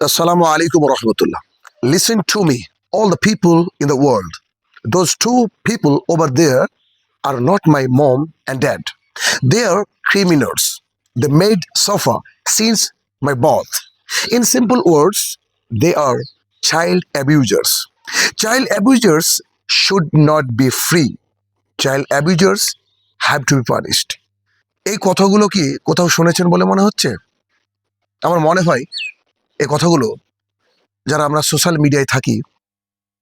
Assalamu alaikum wa rahmatullah. Listen to me, all the people in the world. Those two people over there are not my mom and dad. They are criminals. They made suffer since my birth. In simple words, they are child abusers. Child abusers should not be free. Child abusers have to be punished. এই কথাগুলো কি কোথাও শুনেছেন বলে মনে হচ্ছে আমার মনে হয় এই কথাগুলো যারা আমরা সোশ্যাল মিডিয়ায় থাকি,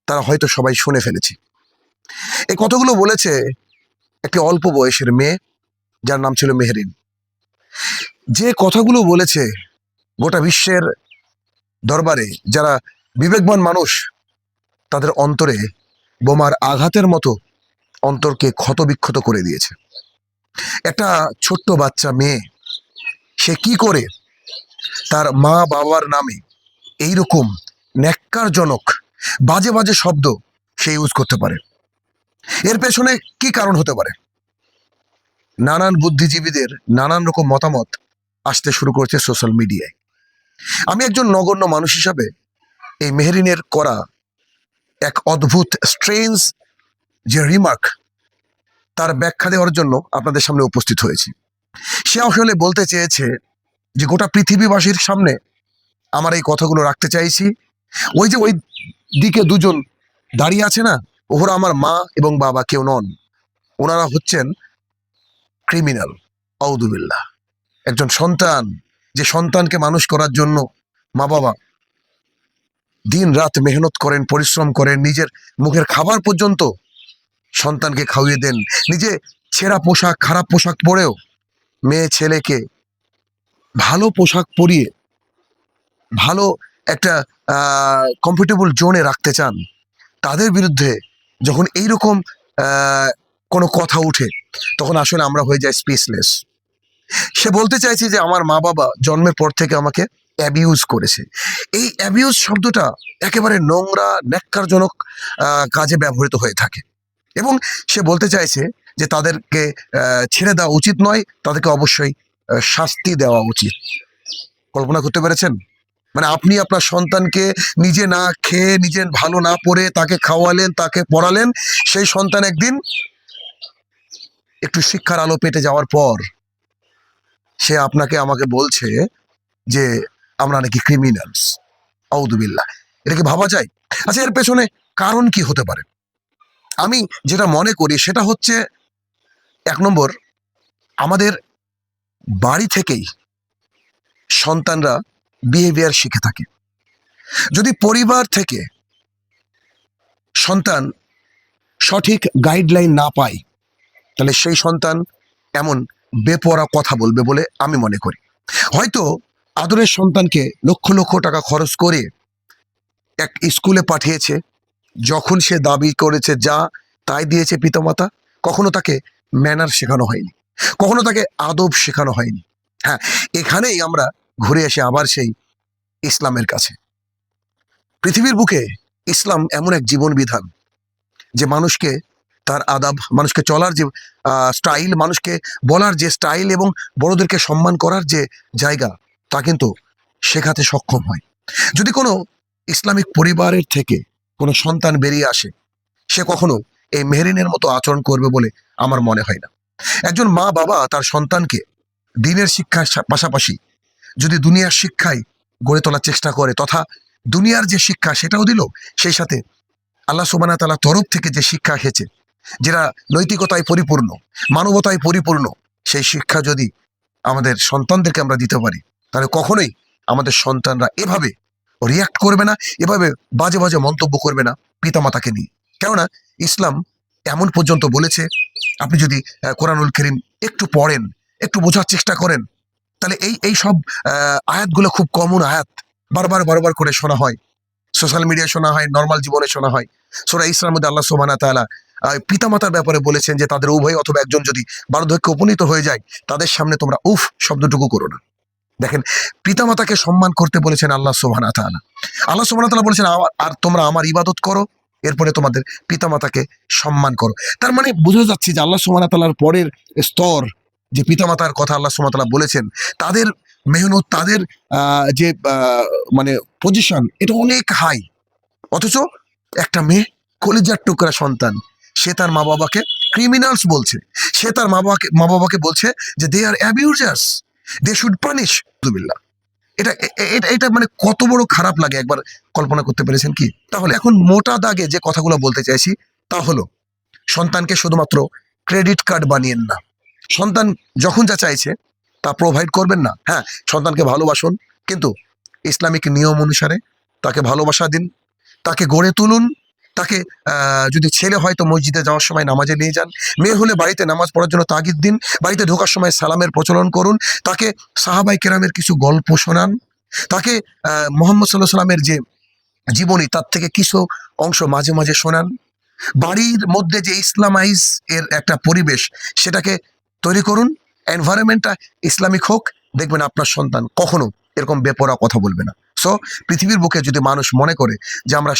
তারা হয়তো সবাই শুনে ফেলেছি। এই কথাগুলো বলেছে একটি অল্প বয়সের মেয়ে, যার নাম ছিল মেহরিন। যে কথাগুলো বলেছে গোটা বিশ্বের দরবারে, যারা বিবেকবান মানুষ, তাদের অন্তরে বোমার আঘাতের মতো অন্তরকে ক্ষতবিক্ষত করে দিয়েছে। একটা ছোট্ট বাচ্চা মেয়ে, সে কি করে তার মা বাবার নামে এইরকম ন্যাক্কারজনক, বাজে বাজে শব্দ সে ইউজ করতে পারে। এর পেছনে কি কারণ হতে পারে? নানান বুদ্ধিজীবীদের নানান রকম মতামত আসতে শুরু করেছে সোশ্যাল মিডিয়ায় আমি একজন নগণ্য মানুষ হিসাবে এই মেহরিনের করা এক অদ্ভুত স্ট্রেঞ্জ যে রিমার্ক তার ব্যাখ্যা দেওয়ার জন্য আপনাদের সামনে উপস্থিত হয়েছি। সে আসলে বলতে চেয়েছে যে গোটা পৃথিবীবাসীর সামনে আমার এই কথাগুলো রাখতে চাইছি। ওই যে ওই দিকে দুজন দাঁড়িয়ে আছে না, ওরা আমার মা এবং বাবা, কেউ নন। ওনারা হচ্ছেন ক্রিমিনাল আউদুবিল্লাহ একজন সন্তান, যে সন্তানকে মানুষ করার জন্য মা বাবা দিন রাত মেহনত করেন, পরিশ্রম করেন, নিজের মুখের খাবার পর্যন্ত সন্তানকে খাওয়িয়ে দেন। নিজে ছেঁড়া পোশাক, খারাপ পোশাক পরেও মেয়ে ছেলেকে ভালো পোশাক পরিয়ে ভালো একটা কমফোর্টেবল জোনে রাখতে চান তাদের বিরুদ্ধে যখন এইরকম আহ, কোনো কথা উঠে তখন আসলে আমরা হয়ে যাই স্পেসলেস সে বলতে চাইছে যে আমার মা বাবা জন্মের পর থেকে আমাকে অ্যাবিউজ করেছে। এই অ্যাবিউজ শব্দটা একেবারে নোংরা ন্যাক্কারজনক কাজে ব্যবহৃত হয়ে থাকে। এবং সে বলতে চাইছে যে তাদেরকে ছেড়ে দেওয়া উচিত নয় তাদেরকে অবশ্যই শাস্তি দেওয়া উচিত। কল্পনা করতে পেরেছেন? মানে আপনি আপনার সন্তানকে নিজে না খেয়ে, নিজে ভালো না পড়ে তাকে খাওয়ালেন, তাকে পড়ালেন, সেই সন্তান একদিন একটু শিক্ষার আলো পেটে যাওয়ার পর সে আপনাকে, আমাকে বলছে যে, আমরা নাকি ক্রিমিনালস আউদুবিল্লাহ এটা কি ভাবা যায়? আচ্ছা এর পেছনে কারণ কি হতে পারে? আমি যেটা মনে করি সেটা হচ্ছে, এক নম্বর, আমাদের বাড়ি থেকেই সন্তানরা বিহেভিয়ার শিখে থাকে। যদি পরিবার থেকে সন্তান সঠিক গাইডলাইন না পায়, তাহলে সেই সন্তান এমন বেপরা কথা বলবে বলে আমি মনে করি। হয়তো আদরের সন্তানকে লক্ষ লক্ষ টাকা খরচ করে এক স্কুলে পাঠিয়েছে, যখন সে দাবি করেছে যা তাই দিয়েছে পিতামাতা, কখনো তাকে ম্যানার শেখানো হয়নি। কখনো তাকে আদব শেখানো হয়নি। হ্যাঁ এখানেই আমরা ঘুরে এসে আবার সেই ইসলামের কাছে। পৃথিবীর বুকে ইসলাম এমন এক জীবন বিধান যে মানুষকে তার আদাব, মানুষকে চলার যে স্টাইল, মানুষকে বলার যে স্টাইল এবং বড়দেরকে সম্মান করার যে জায়গা, তা কিন্তু শেখাতে সক্ষম হয়। যদি কোনো ইসলামিক পরিবারের থেকে কোনো সন্তান বেরিয়ে আসে, সে কখনো এই মেহরিনের মতো আচরণ করবে বলে আমার মনে হয় না। একজন মা বাবা তার সন্তানকে দিনের শিক্ষার পাশাপাশি যদি দুনিয়ার শিক্ষায় গড়ে তোলার চেষ্টা করে তথা দুনিয়ার যে শিক্ষা সেটাও দিল, সেই সাথে আল্লাহ সুবানা তালা তরফ থেকে যে শিক্ষা এসেছে, যেটা নৈতিকতায় পরিপূর্ণ, মানবতায় পরিপূর্ণ, সেই শিক্ষা যদি আমাদের সন্তানদেরকে আমরা দিতে পারি, তাহলে কখনোই আমাদের সন্তানরা এভাবে রিয়াক্ট করবে না, এভাবে বাজে বাজে মন্তব্য করবে না পিতামাতাকে নিয়ে। কেননা ইসলাম এমন পর্যন্ত বলেছে আপনি যদি কোরআনুল করিম একটু পড়েন, একটু বোঝার চেষ্টা করেন, তাহলে এই এই সব আয়াতগুলো খুব কমন আয়াত। বারবার বারবার করে শোনা হয়। সোশ্যাল মিডিয়ায় শোনা হয় নর্মাল জীবনে শোনা হয়। সোরা ইসলাম মধ্যে আল্লাহ সোমানা তালা পিতামাতার ব্যাপারে বলেছেন যে, তাদের উভয় অথবা একজন যদি বার্ধক্যে উপনীত হয়ে যায়, তাদের সামনে তোমরা উফ শব্দটুকু করো না। দেখেন, পিতামাতাকে সম্মান করতে বলেছেন আল্লাহ সোহানা তালা আল্লাহ সোহানা তালা বলেছেন আর তোমরা আমার ইবাদত করো এরপরে তোমাদের পিতামাতাকে সম্মান করো। তার মানে বোঝা যাচ্ছে যে আল্লাহ সোহানা তালার পরের স্তর যে পিতামাতার কথা আল্লাহ সোহানা তালা বলেছেন, তাদের মেহনত, তাদের যে মানে পজিশন এটা অনেক হাই অথচ একটা মেয়ে কলিজার টুকরা সন্তান, সে তার মা বাবাকে ক্রিমিনালস বলছে। সে তার মা বাবাকে মা বাবাকে বলছে যে দে আর অ্যাবিউজার্স দে শুড পানিশ দুবিল্লা এটা এটা এটা মানে কত বড় খারাপ লাগে একবার কল্পনা করতে পেরেছেন কি? তাহলে এখন মোটা দাগে যে কথাগুলো বলতে চাইছি, তা হলো, সন্তানকে শুধুমাত্র ক্রেডিট কার্ড বানিয়েন না। সন্তান যখন যা চাইছে, তা প্রোভাইড করবেন না। হ্যাঁ সন্তানকে ভালোবাসুন, কিন্তু ইসলামিক নিয়ম অনুসারে তাকে ভালোবাসা দিন, তাকে গড়ে তুলুন তাকে যদি ছেলে হয় তো মসজিদে যাওয়ার সময় নামাজে নিয়ে যান। মেয়ে হলে বাড়িতে নামাজ পড়ার জন্য তাগিদ দিন। বাড়িতে ঢোকার সময় সালামের প্রচলন করুন। তাকে সাহাবাই কেরামের কিছু গল্প শোনান। তাকে মোহাম্মদ সাল্লাহ সাল্লামের যে জীবনী তার থেকে কিছু অংশ মাঝে মাঝে শোনান। বাড়ির মধ্যে যে ইসলামাইজ এর একটা পরিবেশ, সেটাকে তৈরি করুন। এনভায়রনমেন্টটা ইসলামিক হোক, দেখবেন আপনার সন্তান কখনো এরকম বেপরা কথা বলবে না। সো পৃথিবীর বুকে যদি মানুষ মনে করে যে আমরা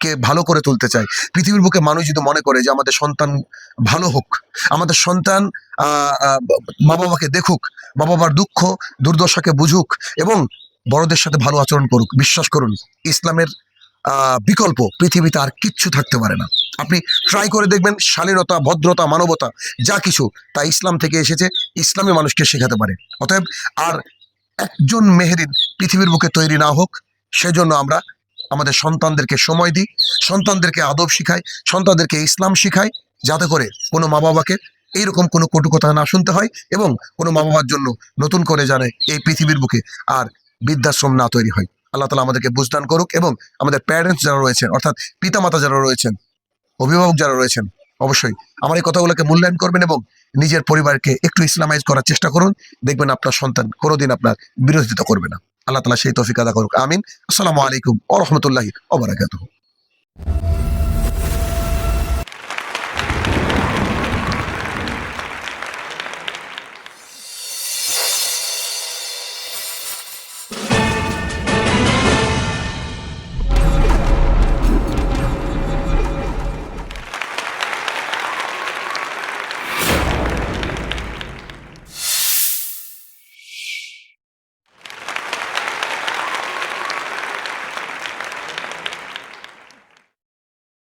শিক্ষাকে ভালো করে তুলতে চাই পৃথিবীর বুকে মানুষ যদি মনে করে যে আমাদের সন্তান ভালো হোক, আমাদের সন্তান মা বাবাকে দেখুক মা বাবার দুঃখ, দুর্দশাকে বুঝুক এবং বড়দের সাথে ভালো আচরণ করুক, বিশ্বাস করুন, ইসলামের বিকল্প পৃথিবীতে আর কিচ্ছু থাকতে পারে না। আপনি ট্রাই করে দেখবেন, শালীনতা, ভদ্রতা, মানবতা, যা কিছু, তা ইসলাম থেকে এসেছে, ইসলামী মানুষকে শেখাতে পারে। অতএব আর একজন মেহেরিন পৃথিবীর বুকে তৈরি না হোক, সেজন্য আমরা আমাদের সন্তানদেরকে সময় দিই, সন্তানদেরকে আদব শিখাই, সন্তানদেরকে ইসলাম শিখাই, যাতে করে কোনো মা বাবাকে এইরকম কোনো কটু কথা না শুনতে হয় এবং কোনো মা বাবার জন্য নতুন করে জানে এই পৃথিবীর বুকে আর বৃদ্ধাশ্রম না তৈরি হয়। আল্লাহ তালা আমাদেরকে বুঝদান করুক এবং আমাদের প্যারেন্টস যারা রয়েছেন, অর্থাৎ পিতামাতা যারা রয়েছেন, অভিভাবক যারা রয়েছেন, অবশ্যই আমার এই কথাগুলোকে মূল্যায়ন করবেন এবং নিজের পরিবারকে একটু ইসলামাইজ করার চেষ্টা করুন। দেখবেন আপনার সন্তান কোনোদিন আপনার বিরোধিতা করবে না। আল্লাহ তালা সেই তফিক আদা করুক। আমিন। আসসালামু আলাইকুম ও রহমতুল্লাহি ওবরাকাতুহ